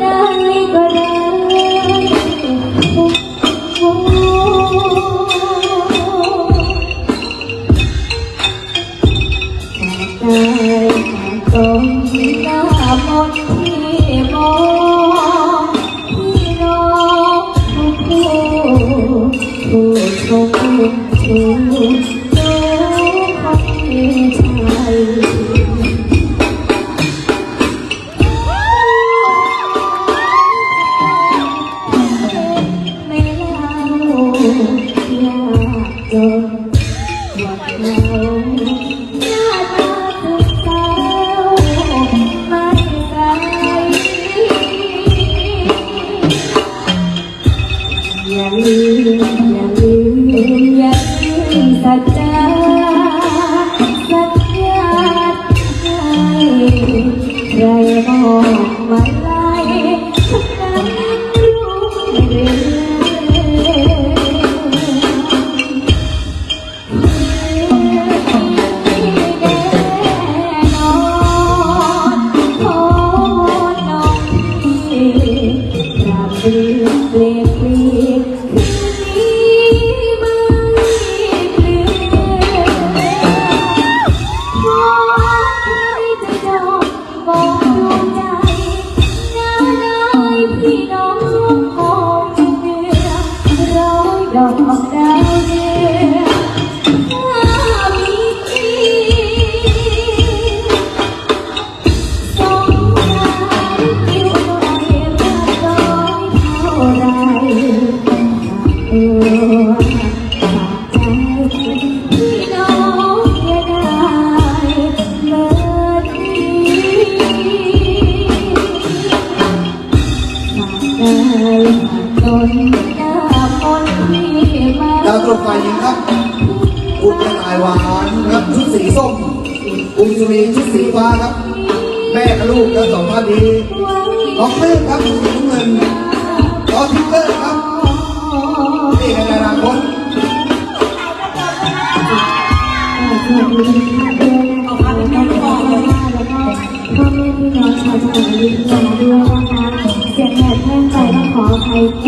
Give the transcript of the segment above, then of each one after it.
গলায় গলায় ลืมอย่าลืมอย่าลืมสัจจาสัญญาให้ใครบอกมาไล่ฉันนั้นรู้เรื่อง to be free. ดากใจฝากตนหน้ามนต์ที่มาดวตกฝ่ายหญิงครับคุณกระต่ายหวานครับชุดสีส้มคุณสุรีชุดสีฟ้าครับ แม่กับลูกทั้งสองท่านนี้น้องเพื่อนครับสีน้ำเงิน ต้อง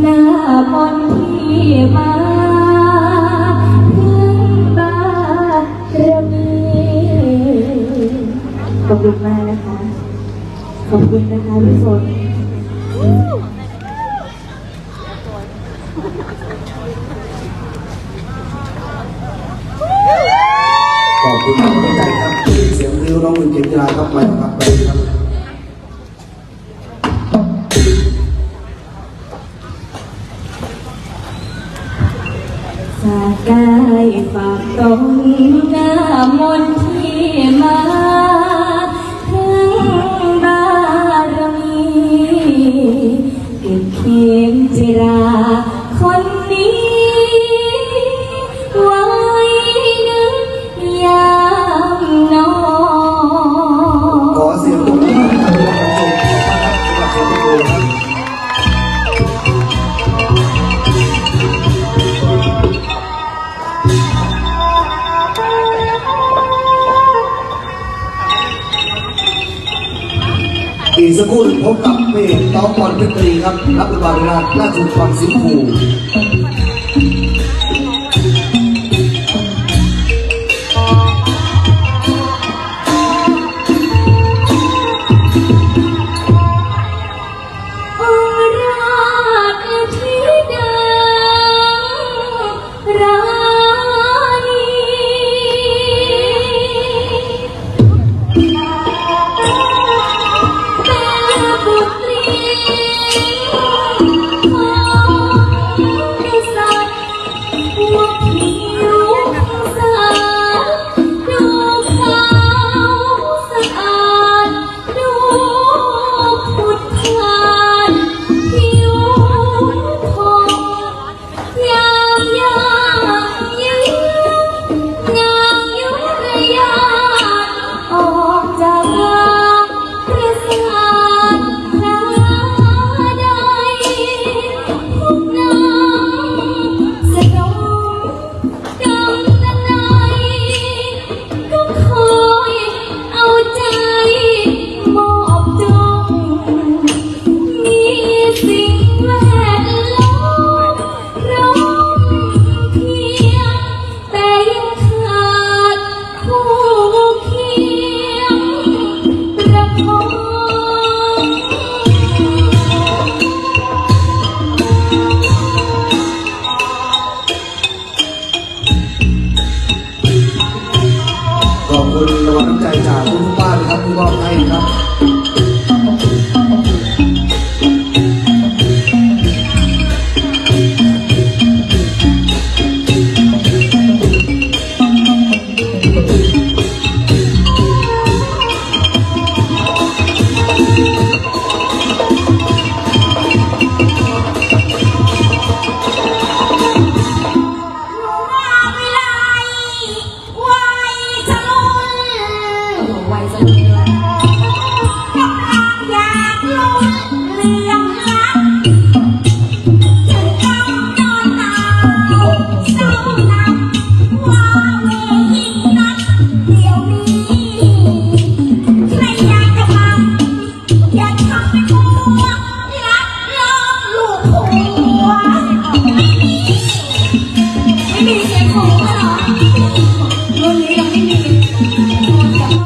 หน้ามนที่มาถึงบาเรื่องนี้ขอบคุณมากนะคะ ขอบคุณนะคะพี่ฝนขอบคุณครับใจครับเสียงริ้วน้องวินเจนยาครับไปครับไปครับ ร อีกสักครู่พบกับเพลงต้องบอลเพชรตรีครับรับอุบาลราชราชบุตรฟังสิงห์ภู น้ำใจจากคุณป้านะครับที่มอบให้ครับ